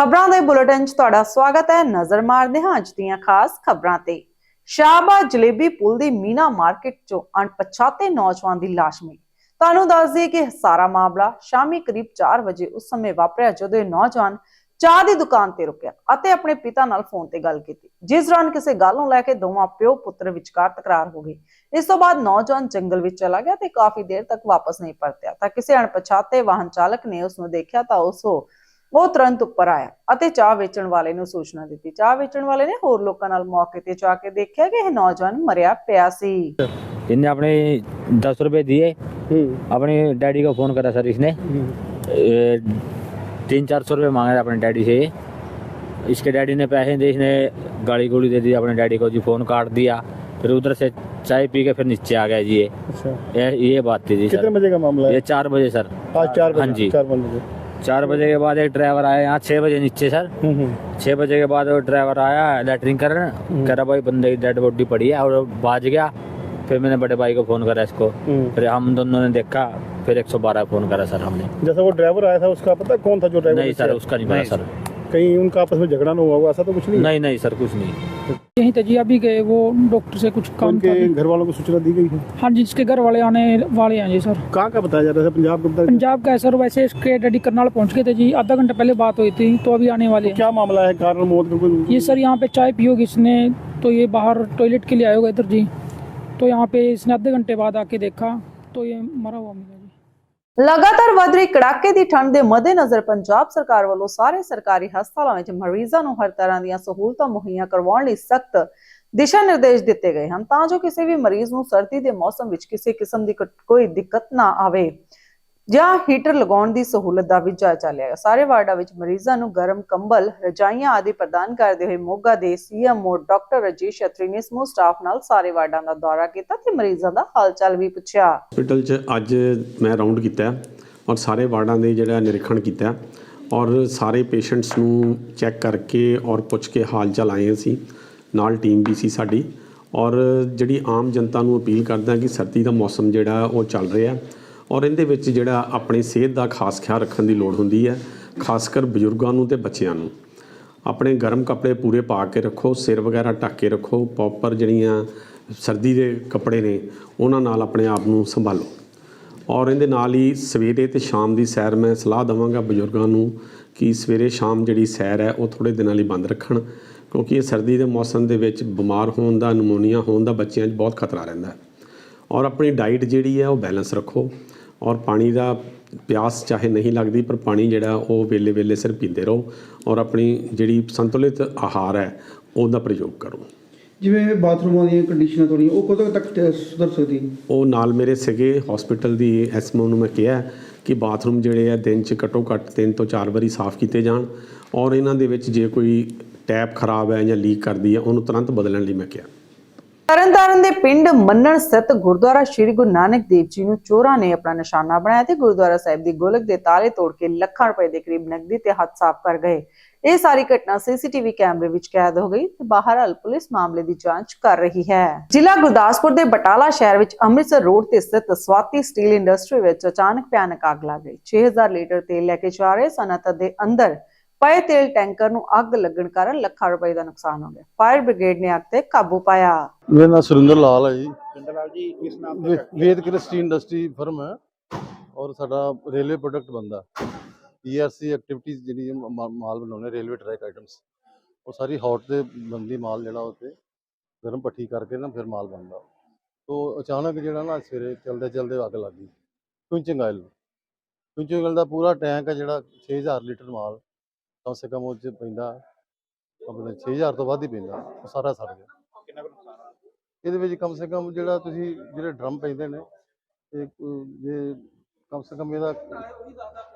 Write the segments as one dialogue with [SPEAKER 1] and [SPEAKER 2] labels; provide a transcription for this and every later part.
[SPEAKER 1] ਖਬਰਾਂ ਦੇ ਬੁਲੇਟਿਨ 'ਚ ਤੁਹਾਡਾ ਸਵਾਗਤ ਹੈ। ਨਜ਼ਰ ਮਾਰਦੇ ਹਾਂ ਅੱਜ ਦੀਆਂ ਖਾਸ ਖਬਰਾਂ ਤੇ। ਸ਼ਾਹਬਾਦ ਜਲੇਬੀ ਪੁਲ ਦੀ ਮੀਨਾ ਮਾਰਕੀਟ 'ਚੋਂ ਅਣਪਛਾਤੇ ਨੌਜਵਾਨ ਦੀ ਲਾਸ਼ ਮਿਲੀ। ਤੁਹਾਨੂੰ ਦੱਸ ਦਈਏ ਕਿ ਸਾਰਾ ਮਾਮਲਾ ਸ਼ਾਮੀ ਕਰੀਬ 4 ਵਜੇ ਉਸ ਸਮੇਂ ਵਾਪਰਿਆ ਜਦੋਂ ਇਹ ਨੌਜਵਾਨ ਚਾਹ ਦੀ ਦੁਕਾਨ ਤੇ ਰੁਕਿਆ ਅਤੇ ਆਪਣੇ ਪਿਤਾ ਨਾਲ ਫੋਨ ਤੇ ਗੱਲ ਕੀਤੀ। ਜਿਸ ਦੌਰਾਨ ਕਿਸੇ ਗੱਲ ਨੂੰ ਲੈ ਕੇ ਦੋਵਾਂ ਪਿਓ ਪੁੱਤਰ ਵਿਚਕਾਰ ਤਕਰਾਰ ਹੋ ਗਈ। ਇਸ ਤੋਂ ਬਾਅਦ ਨੌਜਵਾਨ ਜੰਗਲ ਵਿੱਚ ਚਲਾ ਗਿਆ ਤੇ ਕਾਫੀ ਦੇਰ ਤੱਕ ਵਾਪਸ ਨਹੀਂ ਪਰਤਿਆ। ਤਾਂ ਕਿਸੇ ਅਣਪਛਾਤੇ ਵਾਹਨ ਚਾਲਕ ਨੇ ਉਸ ਨੂੰ ਦੇਖਿਆ ਤਾਂ ਉਸ ਉਹ ਤੁਰੰਤ ਉੱਪਰ ਆਇਆ ਅਤੇ ਚਾਹ ਵੇਚਣ ਵਾਲੇ ਨੂੰ ਸੂਚਨਾ ਦਿੱਤੀ ਚਾਹ ਵੇਚਣ ਵਾਲੇ ਨੇ ਹੋਰ ਲੋਕਾਂ ਨਾਲ ਮੌਕੇ ਤੇ ਜਾ ਕੇ ਦੇਖਿਆ ਕਿ ਇਹ ਨੌਜਵਾਨ ਮਰਿਆ ਪਿਆ ਸੀ
[SPEAKER 2] इनने अपने दस रुपए दिए अपने डैडी को फ़ोन करा सर इसने ए, तीन चार सौ रुपये मांगे थे अपने डैडी से इसके डैडी ने पैसे दिए इसने गाड़ी गुड़ी दे दी अपने डैडी को जी फ़ोन काट दिया फिर उधर से चाय पी के फिर नीचे आ गया जी ये
[SPEAKER 3] अच्छा
[SPEAKER 2] ये, ये बात थी जी
[SPEAKER 3] कितने
[SPEAKER 2] सर
[SPEAKER 3] बजे का मामला है
[SPEAKER 2] ये चार बजे सर
[SPEAKER 3] आज चार बजे
[SPEAKER 2] हाँ जी।
[SPEAKER 3] चार पाँच बजे
[SPEAKER 2] चार बजे के बाद एक ड्राइवर आया यहाँ छः बजे नीचे सर।
[SPEAKER 3] हम्म, हम्म।
[SPEAKER 2] छः बजे के बाद वो ड्राइवर आया लेटरिंग कर कह रहा भाई बंदे की डेड बॉडी पड़ी है। और बाज गया। फिर मैंने बड़े भाई को फ़ोन करा इसको।
[SPEAKER 3] हम्म।
[SPEAKER 2] फिर हम दोनों ने देखा। फिर 112 फ़ोन करा सर हमने।
[SPEAKER 3] जैसा वो ड्राइवर आया था उसका पता कौन था जो ड्राइवर
[SPEAKER 2] नहीं सर उसका नहीं पता सर।
[SPEAKER 3] कहीं उनका आपस में झगड़ा ना हुआ होगा ऐसा तो कुछ नहीं
[SPEAKER 2] नहीं नहीं सर कुछ नहीं।
[SPEAKER 4] यहीं थे जी अभी गए वो डॉक्टर से कुछ काम जी।
[SPEAKER 3] घर वालों को सूचना दी गई है
[SPEAKER 4] हाँ जी इसके घर वाले आने वाले हैं जी सर।
[SPEAKER 3] कहाँ का बताया जा रहा है पंजाब के
[SPEAKER 4] पंजाब का है सर वैसे इसके डैडी करनाल पहुँच गए थे जी। आधा घंटा पहले बात हुई थी तो अभी आने वाले हैं
[SPEAKER 3] क्या मामला है? कारण मौत का कोई
[SPEAKER 4] ये सर यहाँ पे चाय पियोगी इसने तो ये बाहर टॉयलेट के लिए आया होगा इधर जी। तो यहाँ पे इसने आधे घंटे बाद आके देखा तो ये मरा हुआ मिला।
[SPEAKER 1] ਲਗਾਤਾਰ ਵਧ ਰਹੀ ਕੜਾਕੇ ਦੀ ਠੰਡ ਦੇ ਮੱਦੇਨਜ਼ਰ ਪੰਜਾਬ ਸਰਕਾਰ ਵੱਲੋਂ ਸਾਰੇ ਸਰਕਾਰੀ ਹਸਪਤਾਲਾਂ ਵਿੱਚ ਮਰੀਜ਼ਾਂ ਨੂੰ ਹਰ ਤਰ੍ਹਾਂ ਦੀਆਂ ਸਹੂਲਤਾਂ ਮੁਹੱਈਆ ਕਰਵਾਉਣ ਲਈ ਸਖਤ ਦਿਸ਼ਾ ਨਿਰਦੇਸ਼ ਦਿੱਤੇ ਗਏ ਹਨ ਤਾਂ ਜੋ ਕਿਸੇ ਵੀ ਮਰੀਜ਼ ਨੂੰ ਸਰਦੀ ਦੇ ਮੌਸਮ ਵਿੱਚ ਕਿਸੇ ਕਿਸਮ ਦੀ ਕੋਈ ਦਿੱਕਤ ਨਾ ਆਵੇ। ਜਾਂ ਹੀਟਰ ਲਗਾਉਣ ਦੀ ਸਹੂਲਤ ਦਾ ਵੀ ਜਾਇਜ਼ਾ ਲਿਆ ਸਾਰੇ ਵਾਰਡਾਂ ਵਿੱਚ ਮਰੀਜ਼ਾਂ ਨੂੰ ਗਰਮ ਕੰਬਲ, ਰਜਾਈਆਂ ਆਦਿ ਪ੍ਰਦਾਨ ਕਰਦੇ ਹੋਏ ਮੋਗਾ ਦੇ ਸੀਐਮਓ ਡਾਕਟਰ ਰਜੇਸ਼ ਅਤਰੀ ਨੇ ਸਮੂਹ ਸਟਾਫ ਨਾਲ ਸਾਰੇ ਵਾਰਡਾਂ ਦਾ ਦੌਰਾ ਕੀਤਾ ਤੇ ਮਰੀਜ਼ਾਂ ਦਾ ਹਾਲਚਾਲ ਵੀ ਪੁੱਛਿਆ।
[SPEAKER 5] ਹਸਪੀਟਲ 'ਚ ਅੱਜ ਮੈਂ ਰਾਉਂਡ ਕੀਤਾ ਔਰ ਸਾਰੇ ਵਾਰਡਾਂ ਦੇ ਜਿਹੜਾ ਨਿਰੀਖਣ ਕੀਤਾ ਔਰ ਸਾਰੇ ਪੇਸ਼ੈਂਟਸ ਨੂੰ ਚੈੱਕ ਕਰਕੇ ਔਰ ਪੁੱਛ ਕੇ ਹਾਲ ਚਾਲ ਆਏ ਅਸੀਂ। ਨਾਲ ਟੀਮ ਵੀ ਸੀ ਸਾਡੀ ਔਰ ਜਿਹੜੀ ਆਮ ਜਨਤਾ ਨੂੰ ਅਪੀਲ ਕਰਦਾ ਕਿ ਸਰਦੀ ਦਾ ਮੌਸਮ ਜਿਹੜਾ ਉਹ ਚੱਲ ਰਿਹਾ ਔਰ ਇਹਦੇ ਵਿੱਚ ਜਿਹੜਾ ਆਪਣੀ ਸਿਹਤ ਦਾ ਖਾਸ ਖਿਆਲ ਰੱਖਣ ਦੀ ਲੋੜ ਹੁੰਦੀ ਹੈ, ਖਾਸ ਕਰ ਬਜ਼ੁਰਗਾਂ ਨੂੰ ਤੇ ਬੱਚਿਆਂ ਨੂੰ। ਆਪਣੇ ਗਰਮ ਕੱਪੜੇ ਪੂਰੇ ਪਾ ਕੇ ਰੱਖੋ, ਸਿਰ ਵਗੈਰਾ ਢੱਕ ਕੇ ਰੱਖੋ ਪ੍ਰੋਪਰ ਜਿਹੜੀਆਂ ਸਰਦੀ ਦੇ ਕੱਪੜੇ ਨੇ, ਉਹਨਾਂ ਨਾਲ ਆਪਣੇ ਆਪ ਨੂੰ ਸੰਭਾਲੋ। ਔਰ ਇਹਦੇ ਨਾਲ ਹੀ ਸਵੇਰੇ ਤੇ ਸ਼ਾਮ ਦੀ ਸੈਰ ਮੈਂ ਸਲਾਹ ਦਵਾਂਗਾ ਬਜ਼ੁਰਗਾਂ ਨੂੰ ਕਿ ਸਵੇਰੇ ਸ਼ਾਮ ਜਿਹੜੀ ਸੈਰ ਹੈ, ਉਹ ਥੋੜੇ ਦਿਨਾਂ ਲਈ ਬੰਦ ਰੱਖਣ, ਕਿਉਂਕਿ ਇਹ ਸਰਦੀ ਦੇ ਮੌਸਮ ਦੇ ਵਿੱਚ ਬਿਮਾਰ ਹੋਣ ਦਾ, ਨਮੋਨੀਆ ਹੋਣ ਦਾ ਬੱਚਿਆਂ 'ਚ ਬਹੁਤ ਖਤਰਾ ਰਹਿੰਦਾ ਔਰ ਆਪਣੀ ਡਾਈਟ ਜਿਹੜੀ ਹੈ, ਉਹ ਬੈਲੈਂਸ ਰੱਖੋ। ਔਰ ਪਾਣੀ ਦਾ ਪਿਆਸ ਚਾਹੇ ਨਹੀਂ ਲੱਗਦੀ ਪਰ ਪਾਣੀ ਜਿਹੜਾ ਉਹ ਵੇਲੇ ਵੇਲੇ ਸਿਰ ਪੀਂਦੇ ਰਹੋ ਔਰ ਆਪਣੀ ਜਿਹੜੀ ਸੰਤੁਲਿਤ ਆਹਾਰ ਹੈ ਉਹਦਾ ਪ੍ਰਯੋਗ ਕਰੋ।
[SPEAKER 6] ਜਿਵੇਂ ਬਾਥਰੂਮਾਂ ਦੀਆਂ ਕੰਡੀਸ਼ਨਾਂ ਥੋੜ੍ਹੀਆਂ ਉਹ ਕਦੋਂ ਤੱਕ ਸੁਧਰ ਸਕਦੀ?
[SPEAKER 5] ਉਹ ਨਾਲ ਮੇਰੇ ਸੀਗੇ ਹਸਪੀਟਲ ਦੀ ਐਸਐਮਓ ਨੂੰ ਮੈਂ ਕਿਹਾ ਕਿ ਬਾਥਰੂਮ ਜਿਹੜੇ ਆ ਦਿਨ 'ਚ ਘੱਟੋ ਘੱਟ ਤਿੰਨ ਤੋਂ ਚਾਰ ਵਾਰੀ ਸਾਫ਼ ਕੀਤੇ ਜਾਣ ਔਰ ਇਹਨਾਂ ਦੇ ਵਿੱਚ ਜੇ ਕੋਈ ਟੈਪ ਖਰਾਬ ਹੈ ਜਾਂ ਲੀਕ ਕਰਦੀ ਹੈ ਉਹਨੂੰ ਤੁਰੰਤ ਬਦਲਣ ਲਈ ਮੈਂ ਕਿਹਾ।
[SPEAKER 1] ਤਰਨਤਾਰਨ ਦੇ ਪਿੰਡ ਮੰਨਣ ਸਥਿਤ ਗੁਰਦੁਆਰਾ ਸ੍ਰੀ ਗੁਰੂ ਨਾਨਕ ਦੇਵ ਜੀ ਨੂੰ ਚੋਰਾਂ ਨੇ ਆਪਣਾ ਨਿਸ਼ਾਨਾ ਬਣਾਇਆ ਤੇ ਗੁਰਦੁਆਰਾ ਸਾਹਿਬ ਦੀ ਗੋਲਕ ਦੇ ਤਾਲੇ ਤੋੜ ਕੇ ਲੱਖਾਂ ਰੁਪਏ ਦੇ ਕਰੀਬ ਨਕਦੀ ਤੇ ਹੱਥ ਸਾਫ਼ ਕਰ ਗਏ। ਇਹ ਸਾਰੀ ਘਟਨਾ ਸੀਸੀਟੀਵੀ ਕੈਮਰੇ ਵਿੱਚ ਕੈਦ ਹੋ ਗਈ ਤੇ ਬਹਰਹਾਲ ਪੁਲਿਸ ਮਾਮਲੇ ਦੀ ਜਾਂਚ ਕਰ ਰਹੀ ਹੈ। ਜ਼ਿਲ੍ਹਾ ਗੁਰਦਾਸਪੁਰ ਦੇ ਬਟਾਲਾ ਸ਼ਹਿਰ ਵਿੱਚ ਅੰਮ੍ਰਿਤਸਰ ਰੋਡ ਤੇ ਸਥਿਤ ਸਵਾਤੀ ਸਟੀਲ ਇੰਡਸਟਰੀ ਵਿੱਚ ਅਚਾਨਕ ਭਿਆਨਕ ਅੱਗ ਲੱਗ ਗਈ। 6000 ਲੀਟਰ ਤੇਲ ਲੈ ਕੇ ਜਾ ਰਹੇ ਸਨਅਤ ਦੇ ਅੰਦਰ ਪਏ ਤੇਲ ਟੈਂਕਰ ਨੂੰ ਅੱਗ ਲੱਗਣ ਕਾਰਨ ਲੱਖਾਂ ਰੁਪਏ ਦਾ ਨੁਕਸਾਨ ਹੋ ਗਿਆ। ਫਾਇਰ ਬ੍ਰਿਗੇਡ ਨੇ ਅੱਗ ਤੇ ਕਾਬੂ ਪਾਇਆ।
[SPEAKER 7] ਮੇਰਾ ਨਾਮ ਸੁਰਿੰਦਰ ਲਾਲ ਹੈ ਜੀ।
[SPEAKER 3] ਸੁਰਿੰਦਰ ਲਾਲ ਜੀ ਕਿਸ
[SPEAKER 7] ਨਾਮ ਤੇ ਵੇਦ ਕ੍ਰਿਸਟੀ ਇੰਡਸਟਰੀ ਫਰਮ ਹੈ ਔਰ ਸਾਡਾ ਰੇਲਵੇ ਪ੍ਰੋਡਕਟ ਬੰਦਾ ਈਆਰਸੀ ਐਕਟੀਵਿਟੀਜ਼ ਜਿਹੜੀ ਮਾਲ ਬਣਾਉਣੇ ਰੇਲਵੇ ਟਰੈਕ ਆਈਟਮਸ ਉਹ ਸਾਰੀ ਹੌਟ ਤੇ ਬੰਦੀ ਮਾਲ ਜਿਹੜਾ ਉਤੇ ਗਰਮ ਪੱਠੀ ਕਰਕੇ ਨਾ ਫਿਰ ਮਾਲ ਬਣਦਾ। ਤੋ ਅਚਾਨਕ ਜਿਹੜਾ ਨਾ ਸਵੇਰੇ ਚਲਦੇ ਚਲਦੇ ਅੱਗ ਲੱਗ ਗਈ। ਕੁਇੰਚਿੰਗ ਆਇਲ ਕੁਇੰਚਿੰਗ ਆਇਲ ਦਾ ਪੂਰਾ ਟੈਂਕ ਹੈ ਜਿਹੜਾ 6000 ਲੀਟਰ ਮਾਲ। ਕਮ ਸੇ ਕਮ ਉਹ 'ਚ ਪੈਂਦਾ ਆਪਣੇ 6000 ਤੋਂ ਵੱਧ ਹੀ ਪੈਂਦਾ ਉਹ ਸਾਰਾ ਸੜ ਗਿਆ। ਇਹਦੇ ਵਿੱਚ ਕਮ ਸੇ ਕਮ ਜਿਹੜਾ ਤੁਸੀਂ ਜਿਹੜੇ ਡਰਮ ਪੈਂਦੇ ਨੇ ਇਹ ਅਹ, ਜੇ ਕਮ ਸੇ ਕਮ ਇਹਦਾ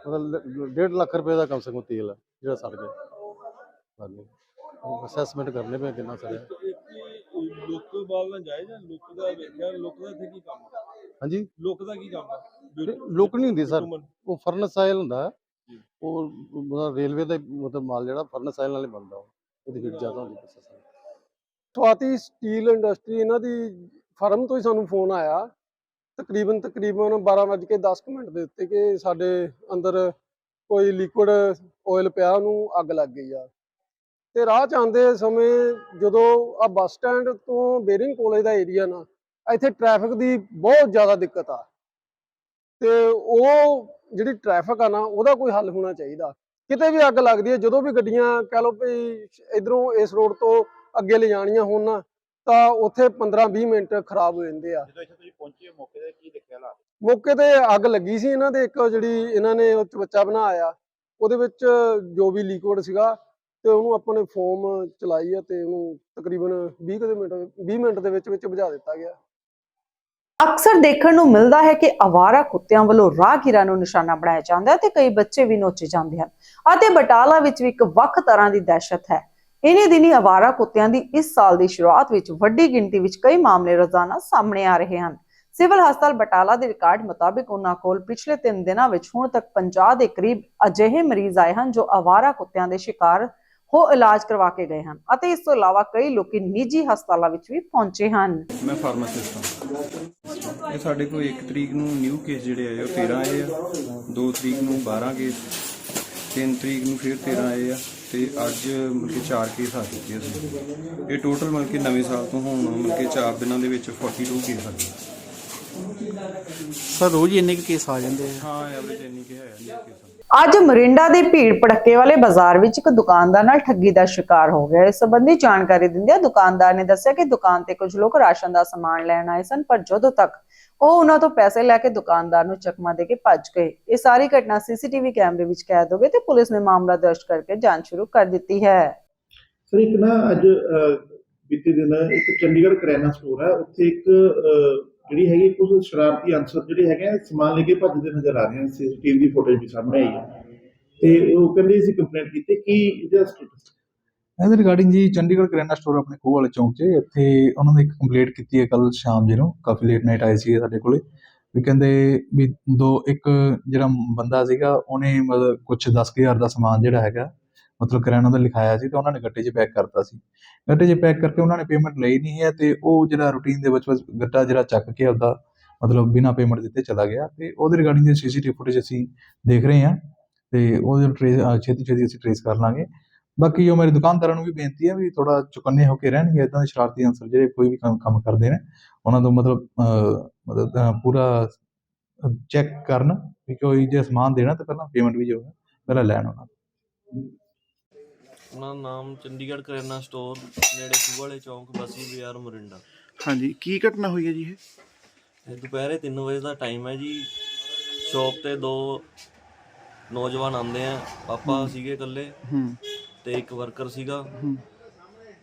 [SPEAKER 7] ਮਤਲਬ 1.5 ਲੱਖ ਰੁਪਏ ਦਾ ਕਮ ਸੇ ਕਮ ਤੇਲ ਹੈ ਜਿਹੜਾ ਸੜ ਗਿਆ। ਹਾਂਜੀ। ਅਸੈਸਮੈਂਟ ਕਰਨੇ ਪਏ ਕਿੰਨਾ ਸੜਿਆ
[SPEAKER 8] ਲੁੱਕ ਬਾਲਣਾ ਜਾਇਜ਼ ਹੈ ਲੁੱਕ ਦਾ ਵੇਖਿਆ ਲੁੱਕ ਦਾ ਇੱਥੇ ਕੀ ਕੰਮ ਆ?
[SPEAKER 7] ਹਾਂਜੀ।
[SPEAKER 8] ਲੁੱਕ ਦਾ ਕੀ ਕੰਮ ਆ?
[SPEAKER 7] ਲੁੱਕ ਨਹੀਂ ਹੁੰਦੀ ਸਰ। ਉਹ ਫਰਨਸ ਆਇਲ ਹੁੰਦਾ।
[SPEAKER 8] ਜੀ।
[SPEAKER 7] ਉਹ ਮਤਲਬ ਰੇਲਵੇ ਦਾ ਹੀ ਮਤਲਬ ਮਾਲ ਜਿਹੜਾ ਫਰਨਸ ਆਇਲ ਨਾਲ ਹੀ ਬਣਦਾ ਉਹ ਉਹਦੀ ਹੀਟ ਜ਼ਿਆਦਾ ਹੁੰਦੀ ਪ੍ਰੋਸੈਸ
[SPEAKER 9] ਸਵਾਤੀ ਸਟੀਲ ਇੰਡਸਟਰੀ ਇਹਨਾਂ ਦੀ ਫਰਮ ਤੋਂ ਹੀ ਸਾਨੂੰ ਫੋਨ ਆਇਆ। ਤਕਰੀਬਨ ਤਕਰੀਬਨ 12:10 ਮਿੰਟ ਦੇ ਉੱਤੇ ਕਿ ਸਾਡੇ ਅੰਦਰ ਕੋਈ ਲਿਕੁਇਡ ਆਇਲ ਪਿਆ ਉਹਨੂੰ ਅੱਗ ਲੱਗ ਗਈ ਆ। ਤੇ ਰਾਹ ਚ ਆਉਂਦੇ ਸਮੇਂ ਜਦੋਂ ਆ ਬੱਸ ਸਟੈਂਡ ਤੋਂ ਬੇਰਿੰਗ ਕਾਲਜ ਦਾ ਏਰੀਆ ਨਾ ਇੱਥੇ ਟ੍ਰੈਫਿਕ ਦੀ ਬਹੁਤ ਜ਼ਿਆਦਾ ਦਿੱਕਤ ਆ। ਤੇ ਉਹ ਜਿਹੜੀ ਟ੍ਰੈਫਿਕ ਆ ਨਾ ਉਹਦਾ ਕੋਈ ਹੱਲ ਹੋਣਾ ਚਾਹੀਦਾ। ਕਿਤੇ ਵੀ ਅੱਗ ਲੱਗਦੀ ਹੈ ਜਦੋਂ ਵੀ ਗੱਡੀਆਂ ਕਹ ਲਓ ਵੀ ਇਧਰੋਂ ਇਸ ਰੋਡ ਤੋਂ ਅੱਗੇ ਲੈ ਜਾਣੀਆਂ ਹੋਣ ਨਾ ਤਾਂ ਉੱਥੇ 15-20 ਮਿੰਟ ਖਰਾਬ ਹੋ ਜਾਂਦੇ ਆ।
[SPEAKER 6] ਜਦੋਂ ਇੱਥੇ ਤੁਸੀਂ ਪਹੁੰਚੇ ਮੌਕੇ ਤੇ ਕੀ ਦੇਖਿਆ ਹਾਲਾਤ?
[SPEAKER 9] ਮੌਕੇ ਤੇ ਅੱਗ ਲੱਗੀ ਸੀ ਇਹਨਾਂ ਦੇ ਇੱਕ ਜਿਹੜੀ ਇਹਨਾਂ ਨੇ ਉਹ ਬੱਚਾ ਬਣਾਇਆ ਉਹਦੇ ਵਿੱਚ ਜੋ ਵੀ ਲਿਕੁਇਡ ਸੀਗਾ ਤੇ ਉਹਨੂੰ ਆਪਾਂ ਨੇ ਫੋਮ ਚਲਾਈ ਆ ਤੇ ਉਹਨੂੰ ਤਕਰੀਬਨ 20 ਕੁ ਦੇ ਮਿੰਟ 20 ਮਿੰਟ ਦੇ ਵਿੱਚ ਵਿੱਚ ਬੁਝਾ ਦਿੱਤਾ ਗਿਆ।
[SPEAKER 1] ਅਕਸਰ ਦੇਖਣ ਨੂੰ ਮਿਲਦਾ ਹੈ ਕਿ ਆਵਾਰਾ ਕੁੱਤਿਆਂ ਵੱਲੋਂ ਰਾਹਗੀਰਾਂ ਨੂੰ ਨਿਸ਼ਾਨਾ ਬਣਾਇਆ ਜਾਂਦਾ ਹੈ ਤੇ ਕਈ ਬੱਚੇ ਵੀ ਨੋਚੇ ਜਾਂਦੇ ਹਨ। ਅਤੇ ਬਟਾਲਾ ਵਿੱਚ ਵੀ ਇੱਕ ਵੱਖ ਤਰ੍ਹਾਂ ਦੀ ਦਹਿਸ਼ਤ ਹੈ। ਇਨੀ ਦਿਨੀ ਆਵਾਰਾ ਕੁੱਤਿਆਂ ਦੀ ਇਸ ਸਾਲ ਦੀ ਸ਼ੁਰੂਆਤ ਵਿੱਚ ਵੱਡੀ ਗਿਣਤੀ ਵਿੱਚ ਕਈ ਮਾਮਲੇ ਰੋਜ਼ਾਨਾ ਸਾਹਮਣੇ ਆ ਰਹੇ ਹਨ। ਸਿਵਲ ਹਸਪਤਾਲ ਬਟਾਲਾ ਦੇ ਰਿਕਾਰਡ ਮੁਤਾਬਿਕ ਉਹਨਾਂ ਕੋਲ ਪਿਛਲੇ 3 ਦਿਨਾਂ ਵਿੱਚ ਹੁਣ ਤੱਕ 50 ਦੇ ਕਰੀਬ ਅਜਿਹੇ ਮਰੀਜ਼ ਆਏ ਹਨ ਜੋ ਆਵਾਰਾ ਕੁੱਤਿਆਂ ਦੇ ਸ਼ਿਕਾਰ ਹੋ ਇਲਾਜ ਕਰਵਾ ਕੇ ਗਏ ਹਨ ਅਤੇ ਇਸ ਤੋਂ ਇਲਾਵਾ ਕਈ ਲੋਕੀ ਨਿੱਜੀ ਹਸਪਤਾਲਾਂ ਵਿੱਚ ਵੀ ਪਹੁੰਚੇ ਹਨ।
[SPEAKER 10] ਮੈਂ ਫਾਰਮਾਸਿਸਟ ਹਾਂ। ਇਹ ਸਾਡੇ ਕੋਲ 1 ਤਰੀਕ ਨੂੰ ਨਿਊ ਕੇਸ ਜਿਹੜੇ ਆਏ ਆ, ਉਹ 13 ਆਏ ਆ। 2 ਤਰੀਕ ਨੂੰ 12 ਕੇਸ 3 ਤਰੀਕ ਨੂੰ ਫਿਰ 13 ਆਏ ਆ ਤੇ ਅੱਜ ਮਤਲਬ ਕਿ 4 ਕੇਸ ਆ ਚੁੱਕੇ ਸੀ ਇਹ ਟੋਟਲ ਮਤਲਬ ਕਿ ਨਵੇਂ ਸਾਲ ਤੋਂ ਹੁਣ ਮਤਲਬ ਕਿ 4 ਦਿਨਾਂ ਦੇ ਵਿੱਚ 42 ਕੇਸ ਆ ਗਏ।
[SPEAKER 6] ਸਰ ਰੋਜ਼ ਇੰਨੇ ਕੇਸ ਆ ਜਾਂਦੇ ਆ।
[SPEAKER 10] ਹਾਂ ਐਵਰੇਜ ਇੰਨੀ ਕਿ ਹੈ ਨਿਊ ਕੇਸ
[SPEAKER 1] ਅੱਜ ਮਰਿੰਡਾ ਦੇ ਭੀੜ ਭੜੱਕੇ ਵਾਲੇ ਬਾਜ਼ਾਰ ਵਿੱਚ ਇੱਕ ਦੁਕਾਨਦਾਰ ਨਾਲ ਠੱਗੀ ਦਾ ਸ਼ਿਕਾਰ ਹੋ ਗਿਆ। ਇਸ ਸੰਬੰਧੀ ਜਾਣਕਾਰੀ ਦਿੰਦਿਆਂ ਦੁਕਾਨਦਾਰ ਨੇ ਦੱਸਿਆ ਕਿ ਦੁਕਾਨ ਤੇ ਕੁਝ ਲੋਕ ਰਾਸ਼ਨ ਦਾ ਸਮਾਨ ਲੈਣ ਆਏ ਸਨ, ਪਰ ਜਦੋਂ ਤੱਕ ਉਹ ਉਹਨਾਂ ਤੋਂ ਪੈਸੇ ਲੈ ਕੇ ਦੁਕਾਨਦਾਰ ਨੂੰ ਚਕਮਾ ਦੇ ਕੇ ਭੱਜ ਗਏ, ਇਹ ਸਾਰੀ ਘਟਨਾ ਸੀਸੀਟੀਵੀ ਕੈਮਰੇ ਵਿੱਚ ਕੈਦ ਹੋ ਗਈ ਤੇ ਪੁਲਿਸ ਨੇ ਮਾਮਲਾ ਦਰਜ ਕਰਕੇ ਜਾਂਚ ਸ਼ੁਰੂ ਕਰ ਦਿੱਤੀ ਹੈ।
[SPEAKER 11] ਸਰ, ਇੱਕ ਨਾ ਅੱਜ ਬੀਤੇ ਦਿਨ ਇੱਕ ਚੰਡੀਗੜ੍ਹ ਕਰਿਆਨਾ ਸਟੋਰ ਹੈ, ਉੱਥੇ ਇੱਕ ਜਿਹੜੀ ਹੈਗੀ ਕੁਝ ਸ਼ਰਾਰਤੀ ਅਨਸਰ ਜਿਹੜੇ ਹੈਗੇ ਆ, ਸਮਾਨ ਲੈ ਕੇ ਭੱਜਦੇ ਨਜ਼ਰ ਆ ਰਹੇ ਹਨ ਸੀਸੀਟੀਵੀ ਦੀ ਫੁਟੇਜ ਵੀ ਸਾਹਮਣੇ ਆਈ ਹੈ। ਤੇ ਉਹ ਕਹਿੰਦੇ ਸੀ ਕੰਪਲੇਂਟ ਕੀਤੀ ਕਿ ਇਹਦਾ ਸਟੇਟਸ
[SPEAKER 12] ਇਹਦੇ ਰਿਗਾਰਡਿੰਗ ਜੀ ਚੰਡੀਗੜ੍ਹ ਕਰਿਆਨਾ ਸਟੋਰ ਆਪਣੇ ਖੋਹ ਵਾਲੇ ਚੌਂਕ 'ਚ ਇੱਥੇ ਉਹਨਾਂ ਨੇ ਇੱਕ ਕੰਪਲੇਂਟ ਕੀਤੀ ਹੈ ਕੱਲ ਸ਼ਾਮ ਜੀ ਕਾਫੀ ਲੇਟ ਨਾਈਟ ਆਏ ਸੀ ਸਾਡੇ ਕੋਲੇ ਵੀ ਕਹਿੰਦੇ ਵੀ ਦੋ ਇੱਕ ਜਿਹੜਾ ਬੰਦਾ ਸੀਗਾ ਉਹਨੇ ਮਤਲਬ ਕੁਝ 10000 ਦਾ ਸਮਾਨ ਜਿਹੜਾ ਹੈਗਾ ਮਤਲਬ ਕਰਿਆਨਾ ਦਾ ਲਿਖਾਇਆ ਸੀ ਤੇ ਉਹਨਾਂ ਨੇ ਗੱਟੇ 'ਚ ਪੈਕ ਕਰਤਾ ਸੀ। ਗੱਟੇ 'ਚ ਪੈਕ ਕਰਕੇ ਉਹਨਾਂ ਨੇ ਪੇਮੈਂਟ ਲਈ ਨਹੀਂ ਹੈ ਤੇ ਉਹ ਜਿਹੜਾ ਰੂਟੀਨ ਦੇ ਵਿੱਚ ਬਸ ਗੱਟਾ ਜਿਹੜਾ ਚੱਕ ਕੇ ਉਹਦਾ ਮਤਲਬ ਬਿਨਾਂ ਪੇਮੈਂਟ ਦਿੱਤੇ ਚਲਾ ਗਿਆ ਤੇ ਉਹਦੇ ਰਿਗਾਰਡਿੰਗ ਦੀ ਸੀਸੀਟੀਵੀ ਫੁਟੇਜ ਅਸੀਂ ਦੇਖ ਰਹੇ ਹਾਂ ਤੇ ਉਹਦੇ ਟ੍ਰੇਸ ਛੇਤੀ ਛੇਤੀ ਅਸੀਂ ਟ੍ਰੇਸ ਕਰ ਲਾਂਗੇ। ਬਾਕੀ ਜੋ ਮੇਰੇ ਦੁਕਾਨਦਾਰਾਂ ਨੂੰ ਵੀ ਬੇਨਤੀ ਹੈ ਵੀ ਥੋੜਾ ਚੁਕੰਨੇ ਹੋ ਕੇ ਰਹਿਣਗੇ ਇਦਾਂ ਦੇ ਸ਼ਰਾਰਤੀ ਅਨਸਰ ਜਿਹੜੇ ਕੋਈ ਵੀ ਕੰਮ ਕੰਮ ਕਰਦੇ ਨੇ, ਉਹਨਾਂ ਤੋਂ ਮਤਲਬ ਮਤਲਬ ਪੂਰਾ ਚੈੱਕ ਕਰਨ ਵੀ ਕੋਈ ਜੇ ਸਮਾਨ ਦੇਣਾ ਤਾਂ ਪਹਿਲਾਂ ਪੇਮੈਂਟ ਵੀ ਜੋ ਹੈ, ਪਹਿਲਾਂ ਲੈਣ ਉਹਨਾਂ
[SPEAKER 13] ਦਾ ਨਾਮ ਚੰਡੀਗੜ੍ਹ ਕਰਿਆਨਾ ਸਟੋਰ ਨੇੜੇ ਖੂਹ ਵਾਲੇ ਚੌਂਕ ਬਸੀ ਬਾਜ਼ਾਰ ਮੋਰਿੰਡਾ।
[SPEAKER 6] ਹਾਂਜੀ ਕੀ ਘਟਨਾ ਹੋਈ ਹੈ ਜੀ ਇਹ?
[SPEAKER 13] ਇਹ ਦੁਪਹਿਰੇ 3 ਵਜੇ ਦਾ ਟਾਈਮ ਹੈ ਜੀ। ਸ਼ੌਪ ਤੇ ਦੋ ਨੌਜਵਾਨ ਆਉਂਦੇ ਆ। ਪਾਪਾ ਸੀਗੇ ਇਕੱਲੇ
[SPEAKER 6] ਹੂੰ।
[SPEAKER 13] ਤੇ ਇੱਕ ਵਰਕਰ ਸੀਗਾ।
[SPEAKER 6] ਹੂੰ।